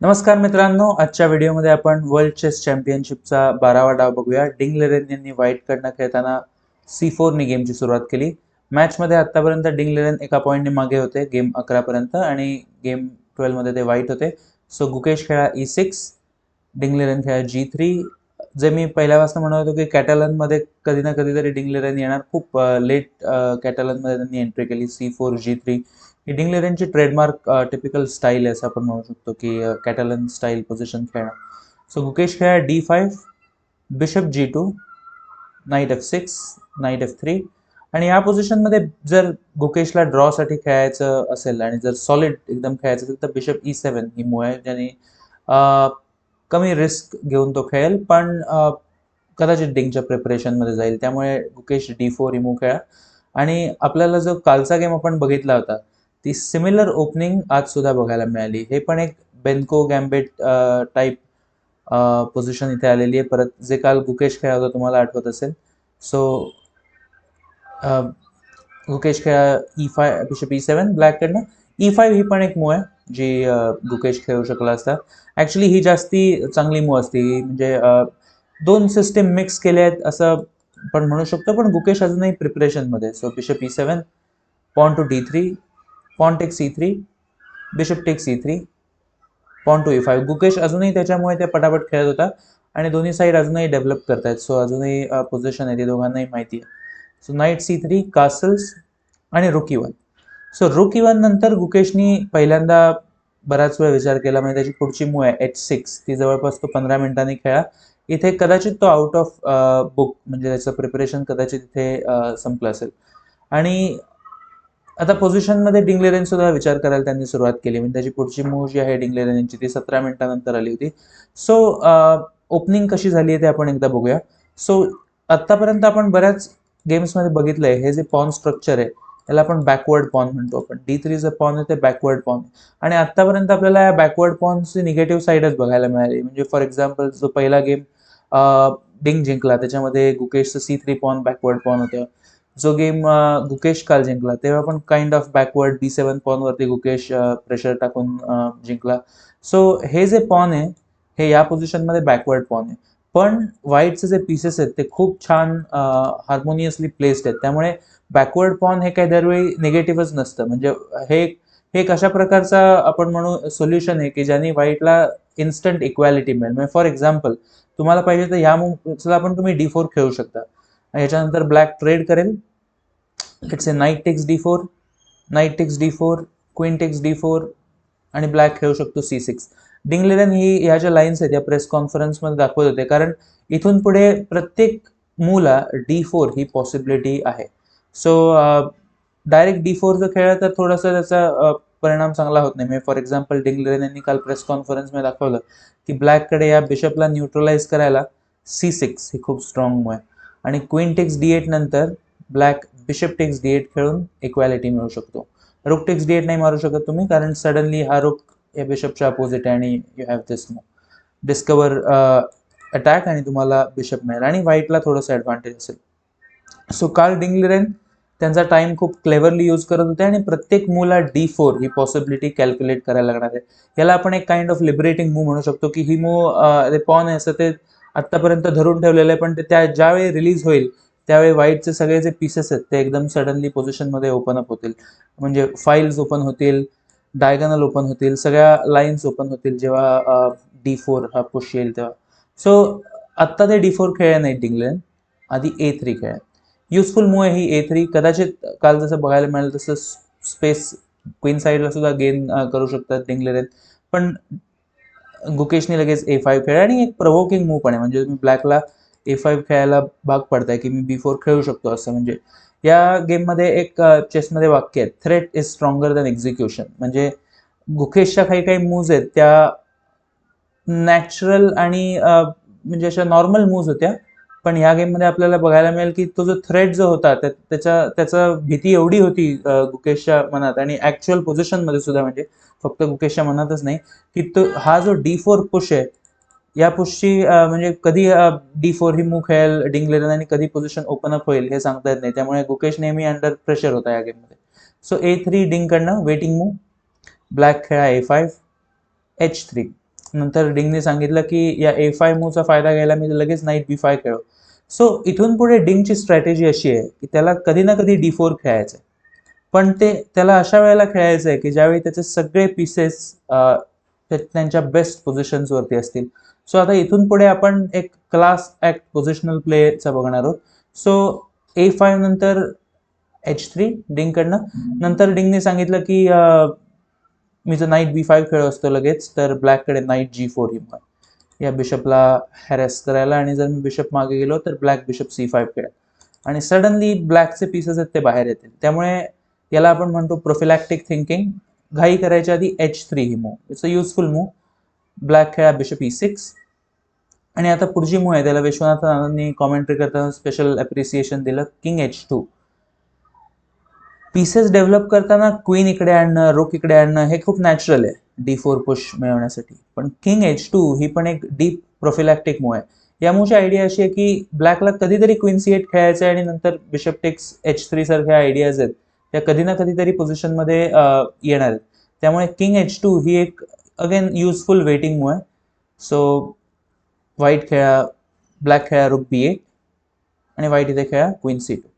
नमस्कार मित्रांनो आजच्या व्हिडिओमध्ये आपण वर्ल्ड चेस चॅम्पियनशिपचा बारावा डाव बघूया. डिंग लेरेन यांनी व्हाईटकडनं खेळताना सी फोरनी गेमची सुरुवात केली. मॅचमध्ये आत्तापर्यंत डिंग लेरेन एका पॉईंटने मागे होते गेम अकरापर्यंत आणि गेम ट्वेल्वमध्ये ते वाईट होते. सो गुकेश खेळा ई सिक्स डिंग लेरेन खेळा जी थ्री जे मी पहिल्यापासून म्हणत होतो की कॅटलनमध्ये कधी ना कधीतरी डिंग लेरेन येणार. खूप लेट कॅटलनमध्ये त्यांनी एंट्री केली सी फोर जी थ्री ही डिंग लेरेनची ट्रेडमार्क टिपिकल स्टाईल आहे असं आपण म्हणू शकतो की कॅटलन स्टाईल पोझिशन खेळणं. सो गुकेश खेळा D five bishop G two knight F six knight F three आणि या पोझिशनमध्ये जर गुकेशला ड्रॉसाठी खेळायचं असेल आणि जर सॉलिड एकदम खेळायचं असेल तर बिशप ई सेवन ही मूळ आहे ज्याने कमी रिस्क घेऊन तो खेळेल. पण कदाचित डिंगच्या प्रिपरेशनमध्ये जाईल. त्यामुळे गुकेश डी फोर ही मूळ खेळा. आणि आपल्याला जो कालचा गेम आपण बघितला होता ती सिमिलर ओपनिंग आज सुद्धा बघायला मिळाली. हे पण एक बेन्को गॅम्बेट टाईप पोझिशन इथे आलेली आहे. परत जे काल गुकेश खेळा होता तुम्हाला आठवत असेल. सो गुकेश खेळा E five bishop E seven ब्लॅककडनं E five ही पण एक मूव आहे जी गुकेश खेळू शकला असता. ॲक्च्युली ही जास्ती चांगली मूव असते. म्हणजे दोन सिस्टीम मिक्स केले आहेत असं पण म्हणू शकतो. पण गुकेश अजूनही प्रिपरेशनमध्ये so bishop E seven pawn to D three pawn take C three bishop take C three pawn to E five Gukesh अजूनही त्याच्यामुळे ते पटापट खेळत होता आणि दोन्ही साईड अजूनही डेव्हलप करतायत. सो अजूनही पोझिशन आहे ती दोघांनाही माहिती आहे. So knight C three castles आणि रुक वन सो रुक वन नंतर गुकेशनी पहिल्यांदा बराच वेळ विचार केला. म्हणजे त्याची पुढची मूव आहे एच सिक्स ती जवळपास तो पंधरा मिनिटांनी खेळा. इथे कदाचित तो आउट ऑफ बुक म्हणजे त्याचं प्रिपरेशन कदाचित इथे संपलं असेल. आणि आता पोझिशनमध्ये डिंगलेरेन सुद्धा विचार करायला त्यांनी सुरुवात केली. म्हणजे त्याची पुढची मूव जी आहे डिंगलेरेन यांची ती सतरा मिनिटानंतर आली होती. सो ओपनिंग uh, कशी झाली आहे ते आपण एकदा बघूया. सो आत्तापर्यंत आपण बऱ्याच गेम्समध्ये बघितलंय हे जे पॉन स्ट्रक्चर आहे याला आपण बॅकवर्ड पॉन म्हणतो आपण. डी थ्री जे पॉन आहे ते बॅकवर्ड पॉन आणि आत्तापर्यंत आपल्याला या बॅकवर्ड पॉनची निगेटिव्ह साईडच बघायला मिळाली. म्हणजे फॉर एक्झाम्पल जो पहिला गेम डिंग uh, जिंकला त्याच्यामध्ये गुकेशचं C three pawn backward pawn होतं. जो गेम गुकेश काल जिंकला तेव्हा पण kind of backward D seven पॉनवरती Gukesh pressure टाकून जिंकला. सो हे जे पॉन आहे हे या पोझिशनमध्ये बॅकवर्ड पॉन आहे. पण व्हाईटचे जे पीसेस आहेत ते खूप छान हार्मोनियसली प्लेस्ड आहेत. त्यामुळे बॅकवर्ड पॉन हे काही दरवेळी निगेटिव्हच नसतं. म्हणजे हे हे एक अशा प्रकारचा आपण म्हणू सोल्युशन आहे की ज्याने व्हाईटला इन्स्टंट इक्वॅलिटी मिळेल? म्हणजे फॉर एक्झाम्पल तुम्हाला पाहिजे तर या मूव्हला पण तुम्ही डी फोर खेळू शकता. याच्यानंतर ब्लॅक ट्रेड करेल. It's a knight takes D four knight takes D four queen takes D four आणि ब्लॅक खेळू शकतो सी सिक्स डिंगलेरन ही ह्या ज्या लाईन्स आहेत या प्रेस कॉन्फरन्समध्ये दाखवत होते कारण इथून पुढे प्रत्येक मूला डी फोर ही पॉसिबिलिटी आहे. सो डायरेक्ट डी फोर जर खेळलं तर थोडासा त्याचा uh, परिणाम चांगला होत नाही. म्हणजे फॉर एक्झाम्पल डिंगलेरन यांनी काल प्रेस कॉन्फरन्समध्ये दाखवलं की ब्लॅककडे या बिशपला न्यूट्रलाइज करायला सी सिक्स ही खूप स्ट्रॉंग आहे आणि क्वीन टेक्स डी एट नंतर black bishop takes D eight खेळून इक्वॅलिटी मिळू शकतो. रुक टेक्स डी एट नाही मारू शकत तुम्ही कारण सडनली हा रुक या बिशपच्या अपोजिट आहे आणि you have this no discover attack आणि तुम्हाला बिशप मिळेल. आणि व्हाईटला थोडंसं ॲडव्हान्टेज असेल. सो काल डिंगलेरेन त्यांचा टाइम खूप क्लेवरली यूज करत होते आणि प्रत्येक मूला डी फोर ही पॉसिबिलिटी कॅल्क्युलेट करायला लागणार आहे. याला आपण एक काइंड ऑफ लिबरेटिंग मूव म्हणू शकतो की ही मूव पॉन uh, आहे असं ते आत्तापर्यंत धरून ठेवलेलं आहे पण ते त्या ज्यावेळी रिलीज होईल त्यावेळी व्हाईटचे सगळे जे पीसेस आहेत ते एकदम सडनली पोझिशनमध्ये ओपन अप होतील. म्हणजे फाईल्स ओपन होतील डायगनल ओपन होतील सगळ्या लाईन्स ओपन होतील जेव्हा डी फोर हा पुश येईल तेव्हा. सो आत्ता ते डी फोर खेळले नाहीत डिंगलेन आधी ए थ्री खेळ. युजफुल मूव आहे ही ए थ्री कदाचित काल जसं बघायला मिळालं तसं स्पेस क्वीन साईडला सुद्धा गेन करू शकतात डिंगलेरेन पण गुकेशने लगेच ए फाईव्ह खेळ आणि एक प्रवोकिंग मूव पण आहे. म्हणजे तुम्ही ब्लॅकला ए फाईव्ह खेळायला भाग पडताय की मी बी फोर खेळू शकतो असं. म्हणजे या गेममध्ये एक चेसमध्ये वाक्य आहे threat is stronger than execution म्हणजे गुकेशच्या काही काही मूव्ज आहेत त्या नॅचरल आणि म्हणजे अशा नॉर्मल मूव्ज होत्या. पण ह्या गेममध्ये आपल्याला बघायला मिळेल की तो जो थ्रेट जो होता त्याच्या त्याचा भीती एवढी होती गुकेशच्या मनात आणि ॲक्च्युअल पोझिशनमध्ये सुद्धा म्हणजे फक्त गुकेशच्या मनातच नाही की तो हा जो डी फोर पुश आहे या पुशची म्हणजे कधी डी फोर ही मूव खेळेल डिंगलेरन आणि कधी पोझिशन ओपन अप होईल हे सांगता येत नाही. त्यामुळे गुकेश नेहमी अंडर प्रेशर होता या गेममध्ये सो ए थ्री डिंगकडनं वेटिंग मूव ब्लॅक खेळा ए फाईव्ह एच थ्री नंतर डिंगने सांगितलं की या ए फाय मूवचा फायदा घ्यायला मी लगेच नाईट बी फाय खेळो. सो इथून पुढे डिंगची स्ट्रॅटेजी अशी आहे की त्याला कधी ना कधी डी फोर खेळायचं आहे. पण ते त्याला अशा वेळेला खेळायचं आहे की ज्यावेळी त्याचे सगळे पीसेस त्यांच्या बेस्ट पोझिशन्सवरती असतील. सो आता इथून पुढे आपण एक क्लास ॲक्ट पोझिशनल प्लेचा बघणार आहोत. सो ए फाईव्ह नंतर एच थ्री डिंगकडनं नंतर डिंगने सांगितलं की मी जर नाईट बी फाईव्ह खेळ असतो लगेच तर ब्लॅककडे नाईट जी फोर ही या बिशपला हॅरेस करायला आणि जर मी बिशप मागे गेलो तर ब्लॅक बिशप सी फाईव्ह खेळेल. आणि सडनली ब्लॅकचे पीसेस आहेत ते बाहेर येतील. त्यामुळे याला आपण म्हणतो प्रोफिलॅक्टिक थिंकिंग घाई करायच्या आधी H three he move it's a useful move black खेळा बिशप ई सिक्स आणि आता पुढची मूव आहे. त्याला विश्वनाथन कॉमेंट्री करताना स्पेशल अप्रिसिएशन दिलं king H two pieces develop करताना क्वीन इकडे आणणं रोक इकडे आणणं हे खूप नॅचरल आहे. डी फोर पुश मिळवण्यासाठी. पण किंग एच टू ही पण एक डीप प्रोफिलॅक्टिक मूव आहे. या मूवची आयडिया अशी आहे की ब्लॅकला कधीतरी क्वीन सी एट खेळायचं आहे आणि नंतर बिशप टेक्स एच थ्री सारख्या आयडियाज आहेत. त्या कधी ना कधीतरी पोझिशनमध्ये येणार आहेत. त्यामुळे किंग एच टू ही एक अगेन युजफुल वेटिंग आहे सो व्हाईट खेळा ब्लॅक खेळा रूप बी एट आणि व्हाईट इथे खेळा क्वीन सी टू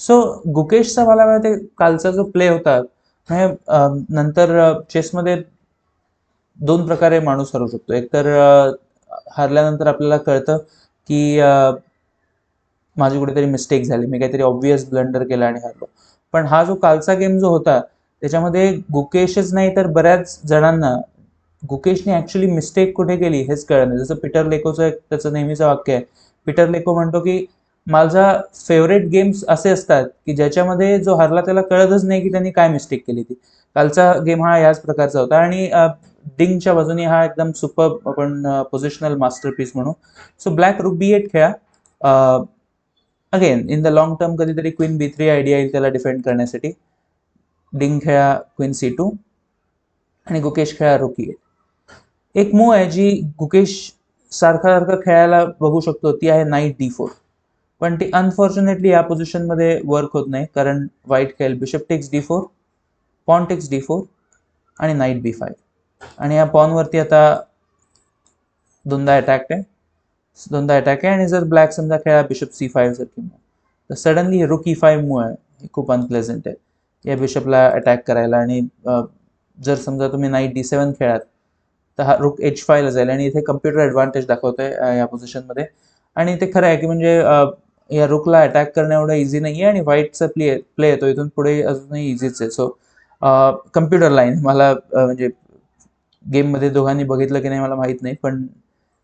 सो गुकेशचा मला वाटते कालचा जो प्ले होता म्हणजे नंतर चेसमध्ये दोन प्रकारे माणूस हरवू शकतो. एक तर हरल्यानंतर आपल्याला कळतं की माझी कुठेतरी मिस्टेक झाली. मी काहीतरी ऑब्वियस ब्लंडर केला आणि हरलो. पण हा जो कालचा गेम जो होता त्याच्यामध्ये गुकेशच नाही तर बऱ्याच जणांना गुकेशने ॲक्च्युली मिस्टेक कुठे केली? हेच कळलं नाही जसं पीटर लेकोचं एक त्याचं नेहमीचं वाक्य आहे. पीटर लेको म्हणतो की माझा फेवरेट गेम्स असे असतात की ज्याच्यामध्ये जो हरला त्याला कळतच नाही की त्यांनी काय मिस्टेक केली ती. कालचा गेम हा याच प्रकारचा होता आणि डिंगच्या बाजूने हा एकदम सुपर आपण पोझिशनल मास्टरपीस म्हणू. So black rook B eight खेळा again in the long term कधीतरी क्वीन बी थ्री आयडिया येईल त्याला डिफेंड करण्यासाठी. डिंग खेळा क्वीन सी टू आणि गुकेश खेळा रुकी एट एक मूव आहे जी गुकेश सारखा सारखा खेळायला बघू शकतो. ती आहे नाईट डी फोर पण ती अनफॉर्च्युनेटली या पोझिशनमध्ये वर्क होत नाही कारण व्हाईट खेळेल bishop takes D four pawn takes D four आणि नाईट बी फाईव्ह आणि या पॉनवरती आता दोनदा अटॅक आहे. दोनदा अटॅक आहे आणि जर ब्लॅक समजा खेळा बिशप सी फाईव्ह सारखी मूव तर suddenly rook E five move आहे. हे खूप अनप्लेझंट आहे. या बिशपला अटॅक करायला आणि जर समजा तुम्ही नाईट डी सेवन खेळात तर हा रुक एच फायला जाईल आणि इथे कम्प्युटर ॲडव्हान्टेज दाखवतोय या पोझिशनमध्ये आणि ते खरं आहे की म्हणजे या रुकला अटॅक करणं एवढं इझी नाही आहे आणि व्हाईटचा प्ले प्ले येतो इथून पुढे अजूनही इझीच आहे. सो कम्प्युटर लाईन मला म्हणजे गेममध्ये दोघांनी बघितलं की नाही मला माहीत नाही पण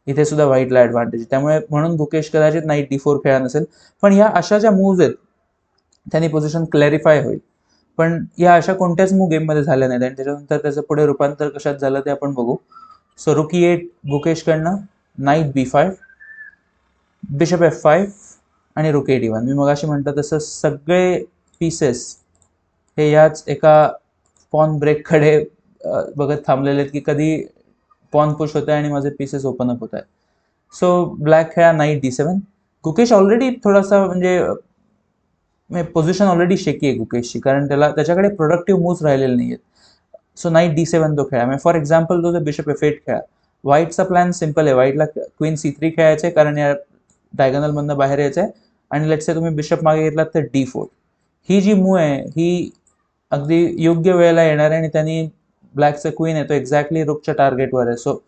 इथे सुद्धा व्हाईटला ॲडव्हान्टेज त्यामुळे म्हणून भुकेश कदाचित नाईट डी फोर खेळा नसेल. पण या अशा ज्या मूव्ज आहेत त्यांनी पोझिशन क्लॅरिफाय होईल. पण या अशा कोणत्याच मूव गेममध्ये झाल्या नाहीत आणि त्याच्यानंतर त्याचं पुढे रूपांतर कशात झालं ते आपण बघू. So rook E eight गुकेशकडनं knight B five bishop F five आणि रुक एट वन मी मगाशी म्हटलं तसं सगळे पीसेस हे याच एका पॉन ब्रेककडे बघत थांबलेले आहेत की कधी पॉन पुश होत आहे आणि माझे पीसेस ओपन अप होत आहेत. सो ब्लॅक खेळा knight D seven Gukesh already थोडासा म्हणजे पोझिशन ऑलरेडी शेकी आहे गुकेशची कारण त्याला त्याच्याकडे प्रोडक्टिव्ह मूव्स राहिलेले नाही आहेत सो नाईट डी सेवन तो खेळा. म्हणजे फॉर एक्झाम्पल तो जर बिशप एफ एट खेळा. व्हाईटचा प्लॅन सिंपल आहे. व्हाईटला क्वीन सी थ्री खेळायचं आहे कारण या डायगनलमधनं बाहेर यायचं आहे आणि लेट्सचे तुम्ही बिशप मागे घेतलात तर डी फोर ही जी मूव आहे ही अगदी योग्य वेळेला येणार आहे आणि त्यांनी ब्लॅकचं क्वीन आहे तो एक्झॅक्टली रुकच्या टार्गेटवर आहे. So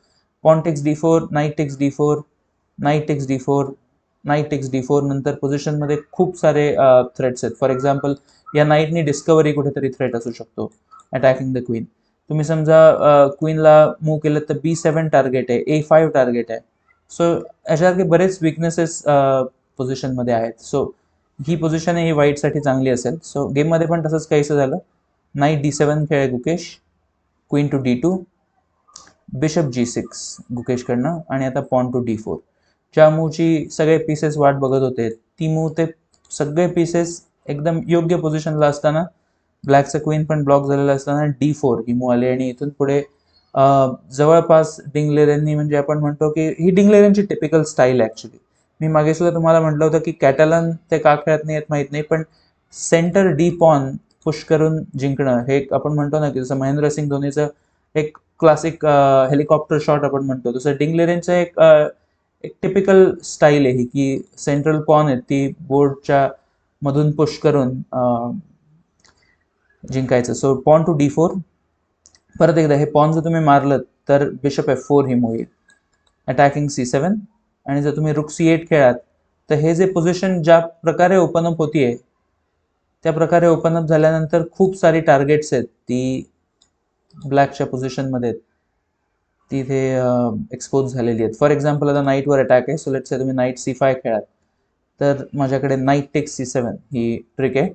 pawn takes D four knight takes D four knight takes D four knight takes D four नंतर पोझिशनमध्ये खूप सारे थ्रेट्स आहेत. फॉर एक्झाम्पल या नाईटनी डिस्कवरी कुठेतरी थ्रेट असू शकतो. अटॅकिंग द क्वीन तुम्ही समजा क्वीनला मूव केलं तर बी सेवन टार्गेट आहे ए फाईव्ह टार्गेट आहे. सो याच्यासारखे बरेच विकनेसेस पोझिशनमध्ये आहेत. सो ही पोझिशन ही व्हाईटसाठी चांगली असेल. सो गेममध्ये पण तसंच काहीसं झालं. नाईट डी सेवन खेळ Gukesh. Queen to D two bishop G six गुकेशकडनं. आणि आता पॉन टू डी फोर ज्या मूवची सगळे पीसेस वाट बघत होते ती मूव ते सगळे पीसेस एकदम योग्य पोझिशनला असताना ब्लॅकचं क्वीन पण ब्लॉक झालेलं असताना डी फोर ही मूव आली आणि इथून पुढे जवळपास डिंगलेरेंनी म्हणजे आपण म्हणतो की ही डिंगलेरेनची टिपिकल स्टाईल ॲक्च्युली मी मागे सुद्धा तुम्हाला म्हटलं होतं की कॅटलन ते का खेळत नाही येत माहीत नाही पण सेंटर डी पॉन पुश करून जिंकणं हे एक आपण म्हणतो ना की जसं महेंद्र सिंग धोनीचं एक क्लासिक हेलिकॉप्टर शॉट आपण म्हणतो. तसं डिंगलेरेनचं एक एक टिपिकल स्टाईल आहे ही की सेंट्रल पॉन आहे ती बोर्डच्या मधून पुश करून जिंकायचं. So pawn to D four परत एकदा हे पॉन जर तुम्ही मारलं तर बिशप एफ फोर ही होईल अटॅकिंग सी सेवन आणि जर तुम्ही रुक सी एट खेळात तर हे जे पोझिशन ज्या प्रकारे ओपन अप होतीये त्या प्रकारे ओपन अप झाल्यानंतर खूप सारी टार्गेट्स आहेत. ती ब्लॅकच्या पोझिशनमध्ये आहेत. ती एक्सपोज झालेली आहेत. फॉर एक्झाम्पल आता नाईटवर अटॅक आहे. सो लेट्स से तुम्ही नाईट सी फाय खेळात तर माझ्याकडे नाईट टेक सी सेवन ही ट्रिक आहे.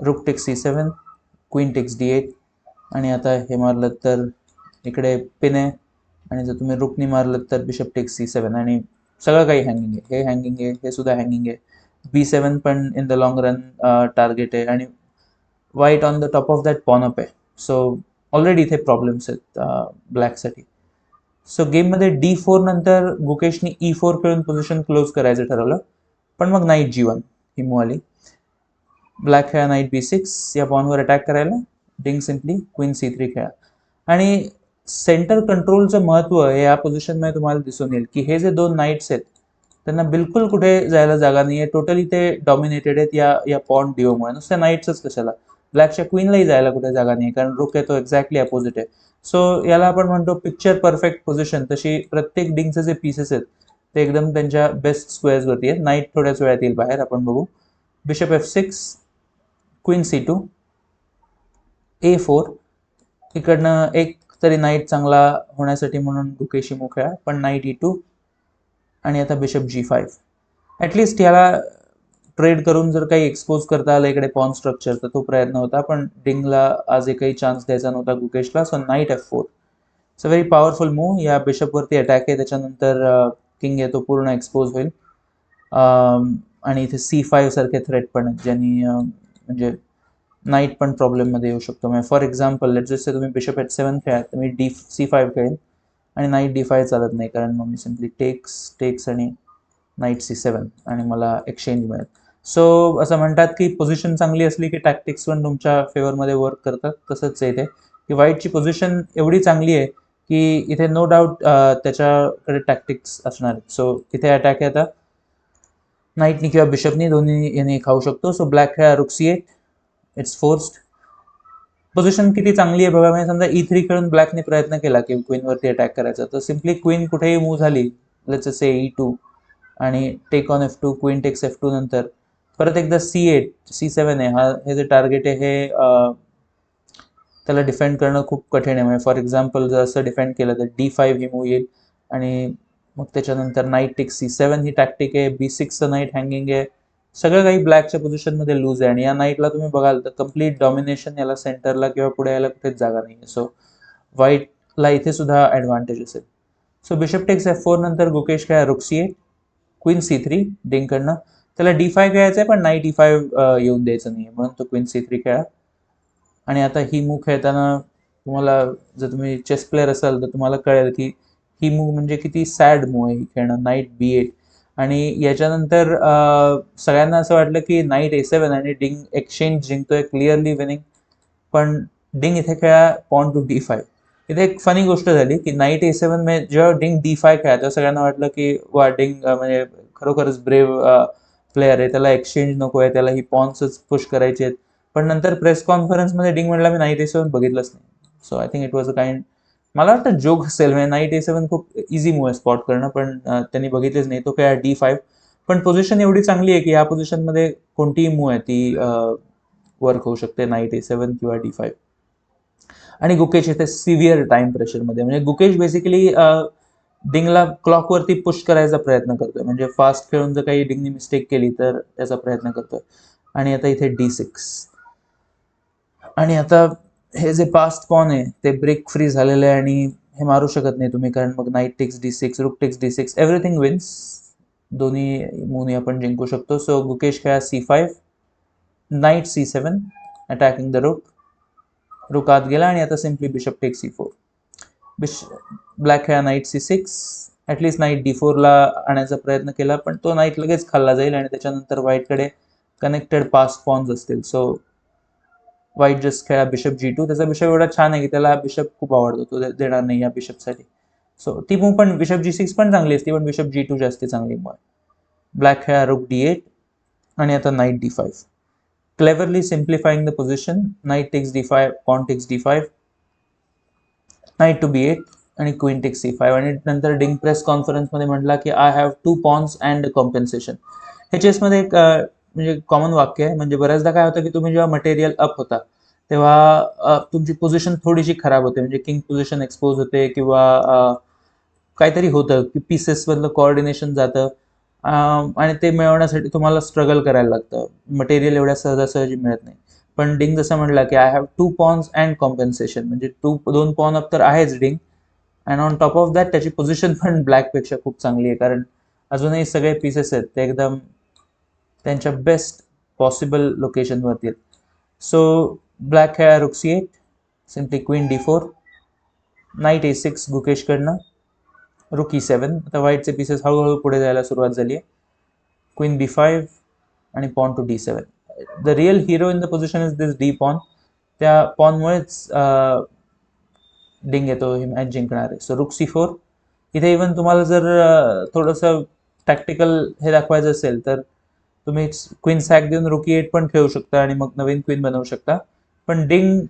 Rook take C seven queen takes D eight आणि आता हे मारलं तर इकडे पिन आहे आणि जर तुम्ही रुकनी मारलं तर बिशप टेक्स सी सेवन आणि सगळं काही हँगिंग आहे. हे हँगिंग आहे हे सुद्धा हँगिंग आहे. बी सेवन पण in the long run target आहे. आणि white on the top of that pawn up आहे. सो ऑलरेडी इथे प्रॉब्लेम्स आहेत ब्लॅकसाठी सो गेममध्ये डी फोर नंतर गुकेशनी e ई फोर खेळून पोझिशन क्लोज करायचं ठरवलं. पण मग नाईट जीवन ही मूव आली ब्लॅक खेळा नाईट बी सिक्स या पॉनवर अटॅक करायला. Ding simply queen C three खेळा. आणि सेंटर कंट्रोलचं महत्त्व हे या पोझिशनमध्ये तुम्हाला दिसून येईल की हे जे दोन नाईट्स आहेत त्यांना बिलकुल कुठे जायला जागा नाही आहे टोटली ते डॉमिनेटेड आहेत या या पॉन डिओमुळे नुसत्या नाईट्सच कशाला? ब्लॅकच्या क्वीनलाही जायला कुठे जागा नाही आहे कारण रुक आहे तो एक्झॅक्टली अपोजिट आहे. सो याला आपण म्हणतो पिक्चर परफेक्ट पोझिशन तशी प्रत्येक डिंगचे जे पीसेस आहेत ते एकदम त्यांच्या बेस्ट स्क्वेअर्सवरती आहेत. नाईट थोड्याच वेळात येईल बाहेर आपण बघू. Bishop F six queen C two A four इकडनं एक तरी नाईट चांगला होण्यासाठी म्हणून गुकेशी मोकळा पण नाईट ई टू आणि आता bishop G five at least याला ट्रेड करून जर काही एक्सपोज करता आलं इकडे पॉन स्ट्रक्चर तर तो प्रयत्न होता पण डिंगला आज एकही चान्स द्यायचा नव्हता गुकेशला so knight F four it's a very powerful move या बिशपवरती अटॅक आहे त्याच्यानंतर किंग येतो तो पूर्ण एक्सपोज होईल. आणि इथे सी फाईव्ह सारखे थ्रेट पण आहेत ज्यांनी म्हणजे नाईट पण प्रॉब्लेममध्ये येऊ शकतो. म्हणजे फॉर एक्झाम्पल लेट जसे तुम्ही बिशप एट सेवन खेळात तर मी डी सी फाईव्ह खेळेल आणि नाईट डी फाय चालत नाही. कारण मग मी सिम्पली टेक्स टेक्स आणि नाईट सी सेवन आणि मला एक्सचेंज मिळेल. सो असं म्हणतात की पोझिशन चांगली असली की टॅक्टिक्स पण तुमच्या फेवरमध्ये वर्क करतात. तसंच आहे इथे की व्हाईटची पोझिशन एवढी चांगली आहे की इथे नो डाऊट त्याच्याकडे टॅक्टिक्स असणार. सो इथे अटॅक आहे आता. नाईटनी किंवा बिशपनी दोन्ही यांनी खाऊ शकतो सो ब्लॅक खेळा rook C eight it's forced position किती चांगली आहे बघा म्हणजे समजा ई थ्री खेळून ब्लॅकने प्रयत्न केला की क्वीनवरती अटॅक करायचा तर सिम्पली क्वीन कुठेही मूव झाली लेट्स से ई टू आणि take on F two queen takes F two नंतर परत एकदा सी एट सी सेवन आहे हा हे जे टार्गेट आहे हे त्याला डिफेंड करणं खूप कठीण आहे म्हणजे फॉर एक्झाम्पल जर असं डिफेंड केलं तर डी फाईव्ह ही मूव्ह येईल आणि मग त्याच्यानंतर नाईट टिक सी सेवन ही टॅक्टिक आहे. बी सिक्सचं नाईट हँगिंग आहे. सगळं काही ब्लॅकच्या पोझिशनमध्ये लूज आहे. आणि या नाईटला तुम्ही बघाल तर कंप्लीट डॉमिनेशन याला सेंटरला किंवा पुढे यायला कुठेच जागा नाही आहे सो व्हाईटला इथे सुद्धा ॲडव्हान्टेज असेल so bishop takes F four नंतर गुकेश खेळा rook C eight queen C three डिंकडनं त्याला डी फाय खेळायचं आहे पण नाईट ई फाईव्ह येऊन द्यायचं नाही आहे म्हणून तो क्वीन सी थ्री खेळा. आणि आता ही मूव खेळताना तुम्हाला जर तुम्ही चेस प्लेअर असाल तर तुम्हाला कळेल की ही मूव म्हणजे किती सॅड मूव आहे ही खेळणं नाईट बी एट आणि याच्यानंतर सगळ्यांना असं वाटलं की नाईट ए सेवन आणि डिंग एक्सचेंज जिंकतोय क्लिअरली विनिंग पण डिंग इथे खेळा पॉन टू डी फाय इथे एक फनी गोष्ट झाली की नाईट ए सेवन मे जेव्हा डिंग डी फाय खेळा तेव्हा सगळ्यांना वाटलं की वा डिंग म्हणजे खरोखरच ब्रेव प्लेअर आहे. त्याला एक्सचेंज नको आहे. त्याला ही पॉन्सच पुश करायचे आहेत. पण नंतर प्रेस कॉन्फरन्समध्ये डिंग म्हटलं मी नाईट ए सेवन बघितलंच नाही. So I think it was a kind मला वाटतं जोग असेल म्हणजे नाईट ए सेवन खूप इझी मूव आहे स्पॉट करणं पण त्यांनी बघितलेच नाही तो काय डी फाईव्ह पण पोझिशन एवढी चांगली आहे की या पोझिशनमध्ये कोणतीही मूव आहे ती वर्क होऊ शकते नाईट ए सेवन किंवा डी फाईव्ह आणि गुकेश इथे सिव्हिअर टाइम प्रेशरमध्ये म्हणजे गुकेश बेसिकली डिंगला क्लॉकवरती पुश करायचा प्रयत्न करतोय. म्हणजे फास्ट खेळून जर काही डिंगनी मिस्टेक केली तर त्याचा प्रयत्न करतोय. आणि आता इथे डी सिक्स आणि आता हे जे पास्ट पॉन आहे ते ब्रेक फ्री झालेलं आहे आणि हे मारू शकत नाही तुम्ही कारण मग knight takes D six rook takes D six everything wins दोन्ही मुनी आपण जिंकू शकतो. सो गुकेश खेळा C five knight C seven attacking the rook rook आत गेला आणि आता simply bishop take C four bish black खेळा knight C six at least knight D फोरला आणायचा प्रयत्न केला पण तो नाईट लगेच खाल्ला जाईल आणि त्याच्यानंतर व्हाईटकडे कनेक्टेड पास पॉन्स असतील. सो व्हाईट जस्ट खेळा बिशप जी टू त्याचा बिशप एवढा छान आहे की त्याला बिशप खूप आवडतो. तो देणार नाही या बिशपसाठी सो ती मूव पण बिशप जी सिक्स पण चांगली असते पण बिशप जी टू जास्ती चांगली मूव आहे ब्लॅक खेळा रुक डी एट आणि आता knight D five cleverly simplifying the position knight takes D five pawn takes D five knight to B eight आणि क्वीन टेक्स सी फाईव्ह आणि नंतर डिंग प्रेस कॉन्फरन्समध्ये म्हटला की I have two pawns and compensation हे चेसमध्ये एक म्हणजे कॉमन वाक्य आहे. म्हणजे बऱ्याचदा काय होतं की तुम्ही जेव्हा मटेरियल अप होता तेव्हा तुमची पोझिशन थोडीशी खराब होते. म्हणजे किंग पोझिशन एक्सपोज होते किंवा काहीतरी होतं की पीसेसमधलं कोऑर्डिनेशन जातं. आणि ते मिळवण्यासाठी तुम्हाला स्ट्रगल करायला लागतं. मटेरियल एवढ्या सहजासहजी मिळत नाही. पण डिंग जसं म्हटलं की I have two pawns and compensation म्हणजे टू दोन पॉन अप तर आहेच Ding and on top of that त्याची पोझिशन पण ब्लॅकपेक्षा खूप चांगली आहे. कारण अजूनही सगळे पीसेस आहेत. ते एकदम त्यांच्या बेस्ट पॉसिबल लोकेशनवरती आहेत. सो ब्लॅक खेळा rook c eight simply queen d four knight a six गुकेशकडनं rook e seven आता व्हाईटचे पीसेस हळूहळू पुढे जायला सुरुवात झाली आहे. क्वीन बी फाईव्ह आणि pawn to D seven the real hero in the position is this D pawn त्या पॉनमुळेच डिंग येतो ही मॅच जिंकणार आहे. सो रुक सी फोर इथे इवन तुम्हाला जर थोडंसं टॅक्टिकल हे दाखवायचं असेल तर तुम्ही क्वीन सॅक देऊन रुकी एट पण खेळू शकता आणि मग नवीन क्वीन बनवू शकता. पण Ding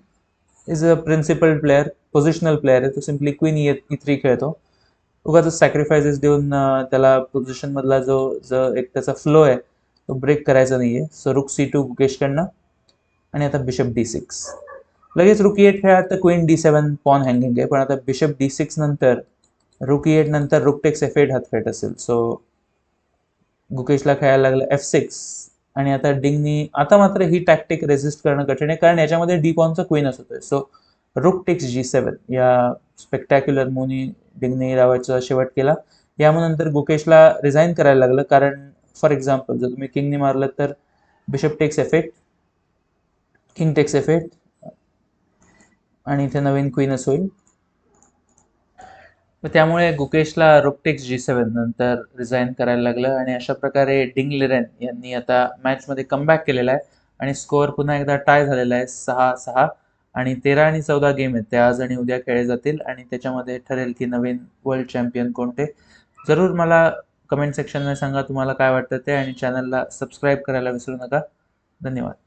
is a principal player positional player आहे. तो सिम्पली क्वीन ई थ्री खेळतो. उगाच सॅक्रिफायसेस देऊन त्याला पोझिशनमधला जो जो एक त्याचा फ्लो आहे तो ब्रेक करायचा नाही आहे सो रुक सी टू गुकेशकडनं आणि आता बिशप डी सिक्स लगेच रुकी एट खेळात तर queen D seven pawn hanging आहे. पण आता बिशप डी सिक्स नंतर रुकी एट नंतर रुकटेक्स एफ एट हात खेळत असेल. सो गुकेशला खेळायला लागलं एफ सिक्स आणि आता डिंगनी आता मात्र ही टॅक्टिक रेजिस्ट करणं कठीण आहे कारण याच्यामध्ये डी पॉनचा क्वीनच होतोय सो रुक टेक्स जी सेवन या स्पेक्टॅक्युलर मुनी डिंगनी डावाचा शेवट केला. यानंतर गुकेशला रिझाईन करायला लागलं कारण फॉर एक्झाम्पल जर तुम्ही किंगनी मारलं तर bishop takes F eight king takes F eight आणि इथे नवीन क्वीनच होईल. मग त्यामुळे गुकेशला रोपटेक्स जी सेवन नंतर रिझाईन करायला लागलं आणि अशा प्रकारे डिंग लिरेन यांनी आता मॅचमध्ये कमबॅक केलेला आहे. आणि स्कोअर पुन्हा एकदा टाय झालेला आहे सहा सहा. आणि तेरा आणि चौदा गेम आहेत. ते आज आणि उद्या खेळले जातील. आणि त्याच्यामध्ये ठरेल की नवीन वर्ल्ड चॅम्पियन कोणते. जरूर मला कमेंट सेक्शनमध्ये सांगा तुम्हाला काय वाटतं ते. आणि चॅनलला सबस्क्राईब करायला विसरू नका. धन्यवाद.